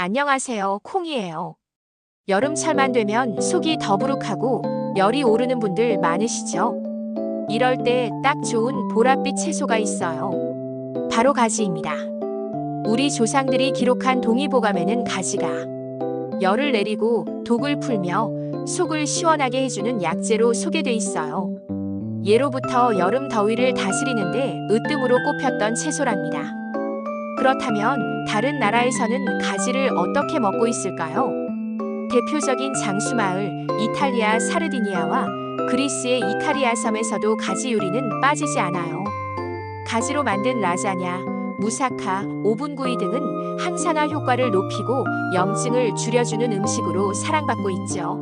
안녕하세요. 콩이에요. 여름철만 되면 속이 더부룩하고 열이 오르는 분들 많으시죠? 이럴 때 딱 좋은 보랏빛 채소가 있어요. 바로 가지입니다. 우리 조상들이 기록한 동의보감에는 가지가 열을 내리고 독을 풀며 속을 시원하게 해주는 약재로 소개돼 있어요. 예로부터 여름 더위를 다스리는데 으뜸으로 꼽혔던 채소랍니다. 그렇다면 다른 나라에서는 가지를 어떻게 먹고 있을까요? 대표적인 장수마을 이탈리아 사르디니아와 그리스의 이카리아 섬에서도 가지 요리는 빠지지 않아요. 가지로 만든 라자냐, 무사카, 오븐구이 등은 항산화 효과를 높이고 염증을 줄여주는 음식으로 사랑받고 있죠.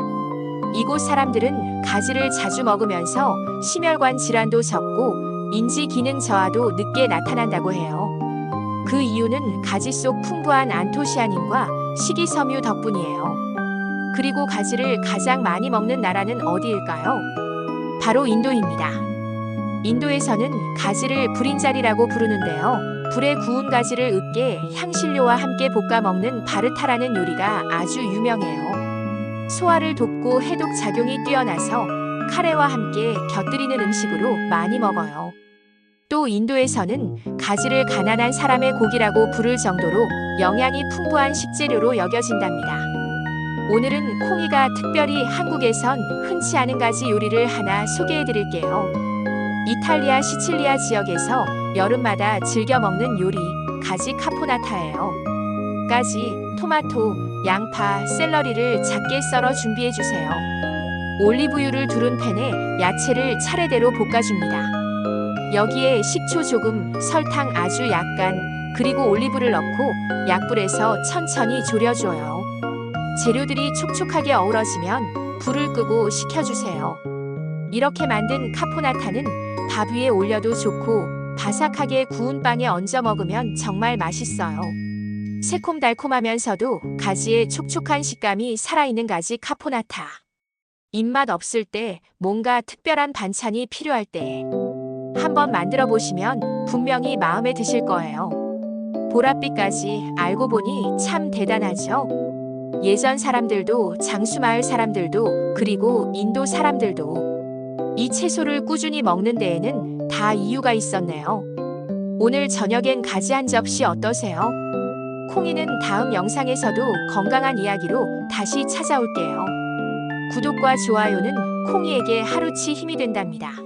이곳 사람들은 가지를 자주 먹으면서 심혈관 질환도 적고 인지 기능 저하도 늦게 나타난다고 해요. 그 이유는 가지 속 풍부한 안토시아닌과 식이섬유 덕분이에요. 그리고 가지를 가장 많이 먹는 나라는 어디일까요? 바로 인도입니다. 인도에서는 가지를 불인자리라고 부르는데요. 불에 구운 가지를 으깨 향신료와 함께 볶아 먹는 바르타라는 요리가 아주 유명해요. 소화를 돕고 해독 작용이 뛰어나서 카레와 함께 곁들이는 음식으로 많이 먹어요. 또 인도에서는 가지를 가난한 사람의 고기라고 부를 정도로 영양이 풍부한 식재료로 여겨진답니다. 오늘은 콩이가 특별히 한국에선 흔치 않은 가지 요리를 하나 소개해 드릴게요. 이탈리아 시칠리아 지역에서 여름마다 즐겨 먹는 요리 가지 카포나타예요. 가지, 토마토, 양파, 샐러리를 작게 썰어 준비해 주세요. 올리브유를 두른 팬에 야채를 차례대로 볶아줍니다. 여기에 식초 조금, 설탕 아주 약간, 그리고 올리브를 넣고 약불에서 천천히 졸여줘요. 재료들이 촉촉하게 어우러지면 불을 끄고 식혀주세요. 이렇게 만든 카포나타는 밥 위에 올려도 좋고 바삭하게 구운 빵에 얹어 먹으면 정말 맛있어요. 새콤달콤하면서도 가지의 촉촉한 식감이 살아있는 가지 카포나타. 입맛 없을 때 뭔가 특별한 반찬이 필요할 때 한번 만들어 보시면 분명히 마음에 드실 거예요. 보랏빛까지 알고 보니 참 대단하죠? 예전 사람들도 장수마을 사람들도 그리고 인도 사람들도 이 채소를 꾸준히 먹는 데에는 다 이유가 있었네요. 오늘 저녁엔 가지 한 접시 어떠세요? 콩이는 다음 영상에서도 건강한 이야기로 다시 찾아올게요. 구독과 좋아요는 콩이에게 하루치 힘이 된답니다.